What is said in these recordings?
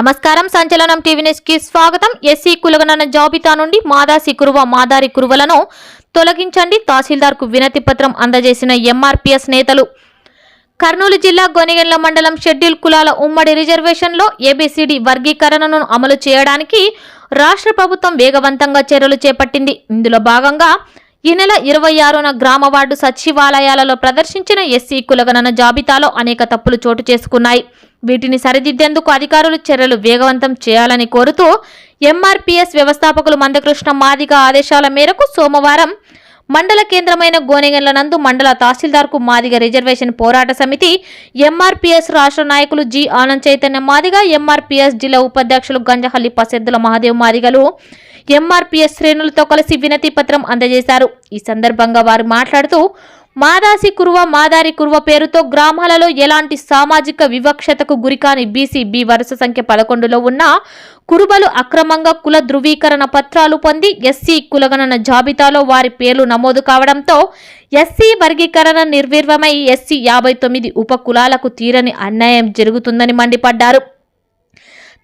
నమస్కారం. సంచలనం టీవీ న్యూస్కి స్వాగతం. ఎస్సీ కులగణన జాబితా నుండి మాదాసి కురువ మాదారి కురువలను తొలగించండి. తహసీల్దార్కు వినతి పత్రం అందజేసిన ఎంఆర్పీఎస్ నేతలు. కర్నూలు జిల్లా గొనిగెండ్ల మండలం షెడ్యూల్ కులాల ఉమ్మడి రిజర్వేషన్లో ఏబిసిడి వర్గీకరణను అమలు చేయడానికి రాష్ట్ర ప్రభుత్వం వేగవంతంగా చర్యలు చేపట్టింది. ఇందులో భాగంగా ఈ నెల ఇరవై ఆరున గ్రామ వార్డు సచివాలయాలలో ప్రదర్శించిన ఎస్సీ కులగణన జాబితాలో అనేక తప్పులు చోటు చేసుకున్నాయి. వీటిని సరిదిద్దేందుకు అధికారులు చర్యలు వేగవంతం చేయాలని కోరుతూ ఎంఆర్పీఎస్ వ్యవస్థాపకులు మందకృష్ణ మాదిగ ఆదేశాల మేరకు సోమవారం మండల కేంద్రమైన గోనెగండ్ల నందు మండల తహసీల్దార్కు మాదిగ రిజర్వేషన్ పోరాట సమితి ఎంఆర్పీఎస్ రాష్ట్ర నాయకులు జి ఆనంద్ చైతన్య మాదిగ ఎంఆర్పీఎస్ జిల్లా ఉపాధ్యక్షులు గంజహల్లి పసెద్దుల మహాదేవ్ మాదిగలు ఎంఆర్పీఎస్ శ్రేణులతో కలిసి వినతి పత్రం అందజేశారు. ఈ సందర్భంగా వారు మాట్లాడుతూ మాదాసి కురువ మాదారి కురువ పేరుతో గ్రామాలలో ఎలాంటి సామాజిక వివక్షతకు గురికాని బీసీ బి వరుస సంఖ్య పదకొండులో ఉన్న కురుబలు అక్రమంగా కుల ధృవీకరణ పత్రాలు పొంది ఎస్సీ కులగణన జాబితాలో వారి పేర్లు నమోదు కావడంతో ఎస్సీ వర్గీకరణ నిర్వీర్వమై ఎస్సీ యాభై తొమ్మిది ఉప కులాలకు తీరని అన్యాయం జరుగుతుందని మండిపడ్డారు.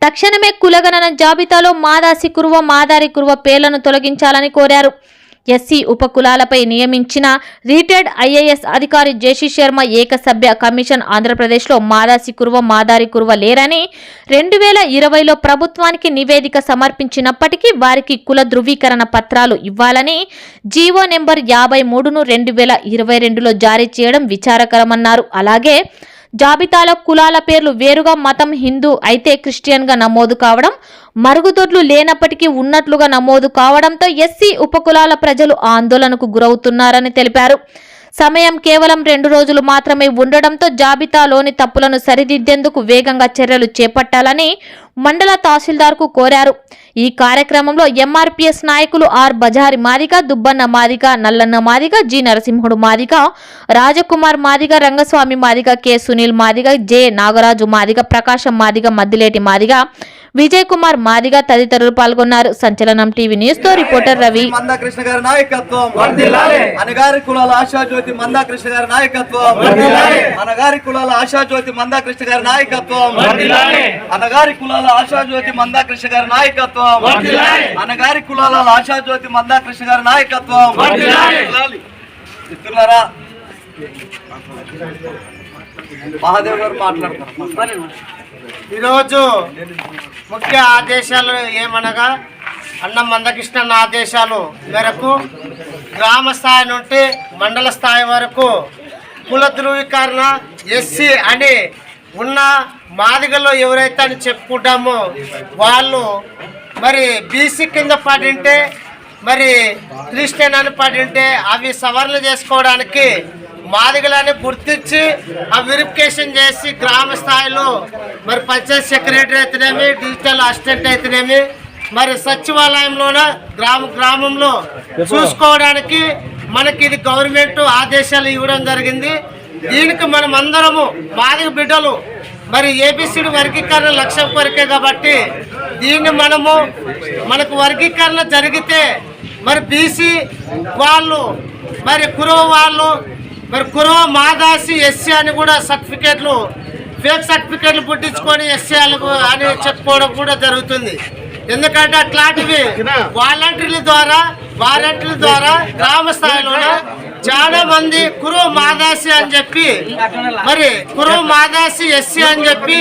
తక్షణమే కులగణన జాబితాలో మాదాసి కురువ మాదారి కురువ పేర్లను తొలగించాలని కోరారు. ఎస్సీ ఉపకులాలపై నియమించిన రిటైర్డ్ ఐఏఎస్ అధికారి జేసీ శర్మ ఏకసభ్య కమిషన్ ఆంధ్రప్రదేశ్లో మాదాసి కురువ మాదారి కురువ లేరని రెండు వేల ఇరవైలో ప్రభుత్వానికి నివేదిక సమర్పించినప్పటికీ వారికి కుల ధృవీకరణ పత్రాలు ఇవ్వాలని జీవో నెంబర్ యాభై మూడును రెండు వేల ఇరవై రెండులో జారీ చేయడం విచారకరమన్నారు. అలాగే జాబితాలో కులాల పేర్లు వేరుగా మతం హిందూ అయితే క్రిస్టియన్గా నమోదు కావడం మరుగుదొడ్లు లేనప్పటికీ ఉన్నట్లుగా నమోదు కావడంతో ఎస్సీ ఉపకులాల ప్రజలు ఆందోళనకు గురవుతున్నారని తెలిపారు. సమయం కేవలం రెండు రోజులు మాత్రమే ఉండడంతో జాబితాలోని తప్పులను సరిదిద్దేందుకు వేగంగా చర్యలు చేపట్టాలని మండల తహసీల్దార్కు కోరారు. ఈ కార్యక్రమంలో ఎంఆర్పీఎస్ నాయకులు R Bazari Madiga Dubbanna Madiga Nallanna Madiga G Narasimhudu Madiga Rajkumar Madiga Rangaswamy Madiga K Sunil Madiga J Nagaraju Madiga Prakasam Madiga Maddileti Madiga Vijay Kumar Madiga తదితరులు పాల్గొన్నారు. సంచలనం టీవీ న్యూస్తో రిపోర్టర్ రవి. మందాకృష్ణ గారి నాయకత్వం. అనగారి కులాల ఆశాజ్యోతి మందాకృష్ణ గారి నాయకత్వం. అనగారి కులాల ఆశాజ్యోతి మందాకృష్ణ గారి నాయకత్వం. అనగారి కులాల ఆశాజ్యోతి మందాకృష్ణ గారి నాయకత్వం. అనగారి కులాల ఆశాజ్యోతి మందాకృష్ణ గారి నాయకత్వం. మిత్రులారా మహాదేవ్ గారు మాట్లాడతారు. ఈరోజు ముఖ్య ఆదేశాలు ఏమనగా అన్న మందకృష్ణన్న ఆదేశాలు మేరకు గ్రామ స్థాయి నుండి మండల స్థాయి వరకు కుల ధృవీకరణ ఎస్సీ అని ఉన్న మాదిగలో ఎవరైతే అని చెప్పుకుంటామో వాళ్ళు మరి బీసీ కింద పడింటే మరి క్రిస్టియన్ అని పడింటే అవి సవరణ చేసుకోవడానికి మాదిగలని గుర్తించి ఆ వెరిఫికేషన్ చేసి గ్రామ స్థాయిలో మరి పంచాయత్ సెక్రటరీ అయితేనేమి డిజిటల్ అసిస్టెంట్ అయితేనేమి మరి సచివాలయంలోన గ్రామ గ్రామంలో చూసుకోవడానికి మనకి ఇది గవర్నమెంట్ ఆదేశాలు ఇవ్వడం జరిగింది. దీనికి మనం అందరము మాదిగ బిడ్డలు మరి ఏబిసిడి వర్గీకరణ లక్ష్యం కొరకే కాబట్టి దీన్ని మనము మనకు వర్గీకరణ జరిగితే మరి బీసీ వాళ్ళు మరి కురవ వాళ్ళు మరి కురవ మాదాసి ఎస్సీ అని కూడా సర్టిఫికేట్లు ఫేక్ సర్టిఫికేట్లు పుట్టించుకొని ఎస్సీ అని చెప్పుకోవడం కూడా జరుగుతుంది. ఎందుకంటే అట్లాంటివి వాలంటీర్ల ద్వారా వాలంటీర్ల ద్వారా గ్రామ స్థాయిలో చాలా మంది కురవ మాదాసి అని చెప్పి మరి కురవ మాదాసి ఎస్సీ అని చెప్పి